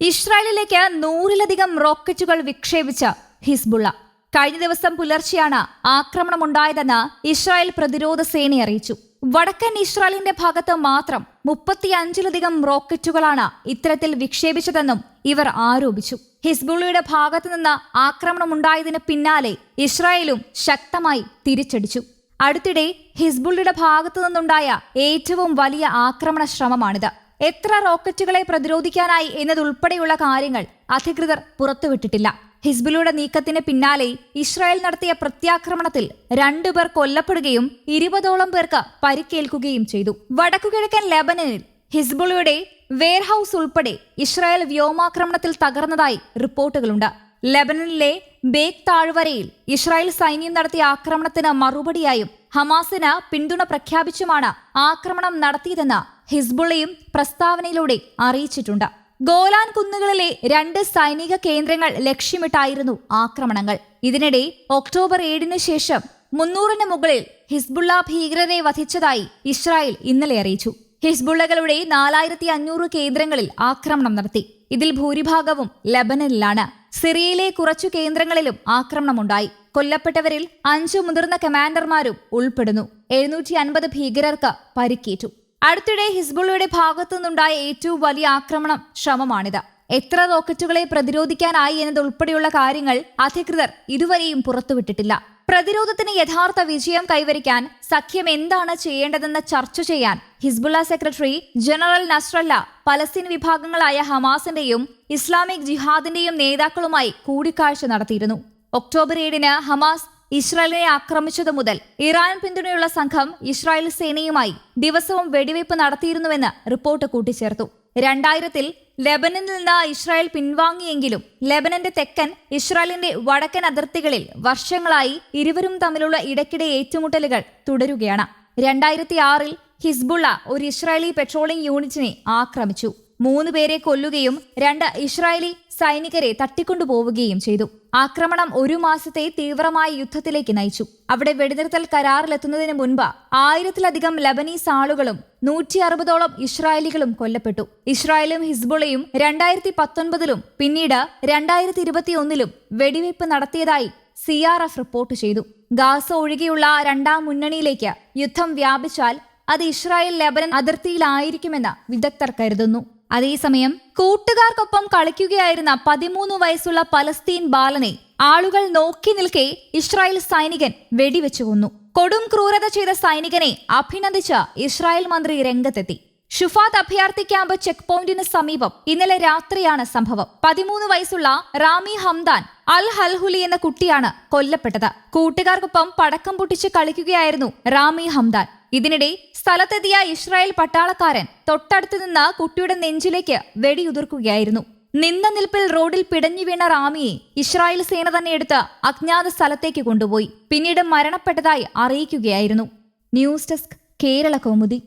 ഇസ്രായേലിലേക്ക് നൂറിലധികം റോക്കറ്റുകൾ വിക്ഷേപിച്ച ഹിസ്ബുള്ള. കഴിഞ്ഞ ദിവസം പുലർച്ചെയാണ് ആക്രമണമുണ്ടായതെന്ന് ഇസ്രായേൽ പ്രതിരോധ സേന അറിയിച്ചു. വടക്കൻ ഇസ്രായേലിന്റെ ഭാഗത്ത് മാത്രം മുപ്പത്തിയഞ്ചിലധികം റോക്കറ്റുകളാണ് ഇത്തരത്തിൽ വിക്ഷേപിച്ചതെന്നും ഇവർ ആരോപിച്ചു. ഹിസ്ബുള്ളയുടെ ഭാഗത്തു നിന്ന് ആക്രമണമുണ്ടായതിന് പിന്നാലെ ഇസ്രായേലും ശക്തമായി തിരിച്ചടിച്ചു. അടുത്തിടെ ഹിസ്ബുള്ളയുടെ ഭാഗത്തു നിന്നുണ്ടായ ഏറ്റവും വലിയ ആക്രമണ ശ്രമമാണിത്. എത്ര റോക്കറ്റുകളെ പ്രതിരോധിക്കാനായി എന്നതുൾപ്പെടെയുള്ള കാര്യങ്ങൾ അധികൃതർ പുറത്തുവിട്ടിട്ടില്ല. ഹിസ്ബുലയുടെ നീക്കത്തിന് പിന്നാലെ ഇസ്രായേൽ നടത്തിയ പ്രത്യാക്രമണത്തിൽ രണ്ടുപേർ കൊല്ലപ്പെടുകയും ഇരുപതോളം പേർക്ക് പരിക്കേൽക്കുകയും ചെയ്തു. വടക്കുകിഴക്കൻ ലെബനനിൽ ഹിസ്ബുളയുടെ വെയർഹൌസ് ഉൾപ്പെടെ ഇസ്രായേൽ വ്യോമാക്രമണത്തിൽ തകർന്നതായി റിപ്പോർട്ടുകളുണ്ട്. ലെബനനിലെ ബേക്ക് താഴ്വരയിൽ ഇസ്രായേൽ സൈന്യം നടത്തിയ ആക്രമണത്തിന് മറുപടിയായും ഹമാസിന് പിന്തുണ പ്രഖ്യാപിച്ചുമാണ് ആക്രമണം നടത്തിയതെന്ന് ഹിസ്ബുള്ളയും പ്രസ്താവനയിലൂടെ അറിയിച്ചിട്ടുണ്ട്. ഗോലാൻ കുന്നുകളിലെ രണ്ട് സൈനിക കേന്ദ്രങ്ങൾ ലക്ഷ്യമിട്ടായിരുന്നു ആക്രമണങ്ങൾ. ഇതിനിടെ ഒക്ടോബർ ഏഴിന് ശേഷം മുന്നൂറിന് മുകളിൽ ഹിസ്ബുള്ള ഭീകരരെ വധിച്ചതായി ഇസ്രായേൽ ഇന്നലെ അറിയിച്ചു. ഹിസ്ബുള്ളകളുടെ നാലായിരത്തി അഞ്ഞൂറ് കേന്ദ്രങ്ങളിൽ ആക്രമണം നടത്തി. ഇതിൽ ഭൂരിഭാഗവും ലബനനിലാണ്. സിറിയയിലെ കുറച്ചു കേന്ദ്രങ്ങളിലും ആക്രമണമുണ്ടായി. കൊല്ലപ്പെട്ടവരിൽ അഞ്ചു മുതിർന്ന കമാൻഡർമാരും ഉൾപ്പെടുന്നു. എഴുന്നൂറ്റി അൻപത് ഭീകരർക്ക് പരിക്കേറ്റു. അടുത്തിടെ ഹിസ്ബുള്ളയുടെ ഭാഗത്തുനിന്നുണ്ടായ ഏറ്റവും വലിയ ആക്രമണം ശ്രമമാണിത്. എത്ര റോക്കറ്റുകളെ പ്രതിരോധിക്കാനായി എന്നതുൾപ്പെടെയുള്ള കാര്യങ്ങൾ അധികൃതർ ഇതുവരെയും പുറത്തുവിട്ടിട്ടില്ല. പ്രതിരോധത്തിന് യഥാർത്ഥ വിജയം കൈവരിക്കാൻ സഖ്യം എന്താണ് ചെയ്യേണ്ടതെന്ന് ചർച്ച ചെയ്യാൻ Hezbollah secretary general Nasrallah Palestine വിഭാഗങ്ങളായ ഹമാസിന്റെയും ഇസ്ലാമിക് ജിഹാദിന്റെയും നേതാക്കളുമായി കൂടിക്കാഴ്ച നടത്തിയിരുന്നു. ഒക്ടോബർ ഏഴിന് ഹമാസ് ഇസ്രായേലിനെ ആക്രമിച്ചതു മുതൽ ഇറാൻ പിന്തുണയുള്ള സംഘം ഇസ്രായേൽ സേനയുമായി ദിവസവും വെടിവയ്പ് നടത്തിയിരുന്നുവെന്ന് റിപ്പോർട്ട് കൂട്ടിച്ചേർത്തു. രണ്ടായിരത്തിൽ ലെബനനിൽ നിന്ന് ഇസ്രായേൽ പിൻവാങ്ങിയെങ്കിലും ലെബനന്റെ തെക്കൻ ഇസ്രായേലിന്റെ വടക്കൻ അതിർത്തികളിൽ വർഷങ്ങളായി ഇരുവരും തമ്മിലുള്ള ഇടയ്ക്കിടെ ഏറ്റുമുട്ടലുകൾ തുടരുകയാണ്. രണ്ടായിരത്തി ആറിൽ ഹിസ്ബുള്ള ഒരു ഇസ്രായേലി പെട്രോളിംഗ് യൂണിറ്റിനെ ആക്രമിച്ചു. മൂന്ന് പേരെ കൊല്ലുകയും രണ്ട് ഇസ്രായേലി സൈനികരെ തട്ടിക്കൊണ്ടുപോവുകയും ചെയ്തു. ആക്രമണം ഒരു മാസത്തെ തീവ്രമായ യുദ്ധത്തിലേക്ക് നയിച്ചു. അവിടെ വെടിനിർത്തൽ കരാറിലെത്തുന്നതിന് മുൻപ് ആയിരത്തിലധികം ലബനീസ് ആളുകളും നൂറ്റി അറുപതോളം ഇസ്രായേലികളും കൊല്ലപ്പെട്ടു. ഇസ്രായേലും ഹിസ്ബുളയും രണ്ടായിരത്തി പത്തൊൻപതിലും പിന്നീട് രണ്ടായിരത്തി ഇരുപത്തിയൊന്നിലും വെടിവയ്പ് നടത്തിയതായി സി ആർ എഫ് റിപ്പോർട്ട് ചെയ്തു. ഗാസ ഒഴികെയുള്ള രണ്ടാം മുന്നണിയിലേക്ക് യുദ്ധം വ്യാപിച്ചാൽ അത് ഇസ്രായേൽ ലെബനൻ അതിർത്തിയിലായിരിക്കുമെന്ന് വിദഗ്ധർ കരുതുന്നു. അതേസമയം കൂട്ടുകാർക്കൊപ്പം കളിക്കുകയായിരുന്ന പതിമൂന്ന് വയസ്സുള്ള പലസ്തീൻ ബാലനെ ആളുകൾ നോക്കി നിൽക്കെ ഇസ്രായേൽ സൈനികൻ വെടിവെച്ചു കൊന്നു. കൊടും ക്രൂരത ചെയ്ത സൈനികനെ അഭിനന്ദിച്ച ഇസ്രായേൽ മന്ത്രി രംഗത്തെത്തി. ഷുഫാത്ത് അഭയാർത്ഥി ക്യാമ്പ് ചെക്ക് പോയിന്റിന് സമീപം ഇന്നലെ രാത്രിയാണ് സംഭവം. പതിമൂന്ന് വയസ്സുള്ള റാമി ഹംദാൻ അൽ ഹൽഹുലി എന്ന കുട്ടിയാണ് കൊല്ലപ്പെട്ടത്. കൂട്ടുകാർക്കൊപ്പം പടക്കം പൊട്ടിച്ച് കളിക്കുകയായിരുന്നു റാമി ഹംദാൻ. ഇതിനിടെ സ്ഥലത്തെത്തിയ ഇസ്രായേൽ പട്ടാളക്കാരൻ തൊട്ടടുത്ത് നിന്ന് കുട്ടിയുടെ നെഞ്ചിലേക്ക് വെടിയുതിർക്കുകയായിരുന്നു നിന്ന നിൽപ്പിൽ റോഡിൽ പിടഞ്ഞു വീണ റാമിയെ ഇസ്രായേൽ സേന തന്നെ എടുത്ത് അജ്ഞാത സ്ഥലത്തേക്ക് കൊണ്ടുപോയി. പിന്നീട് മരണപ്പെട്ടതായി അറിയിക്കുകയായിരുന്നു. News desk Kerala Kaumudi.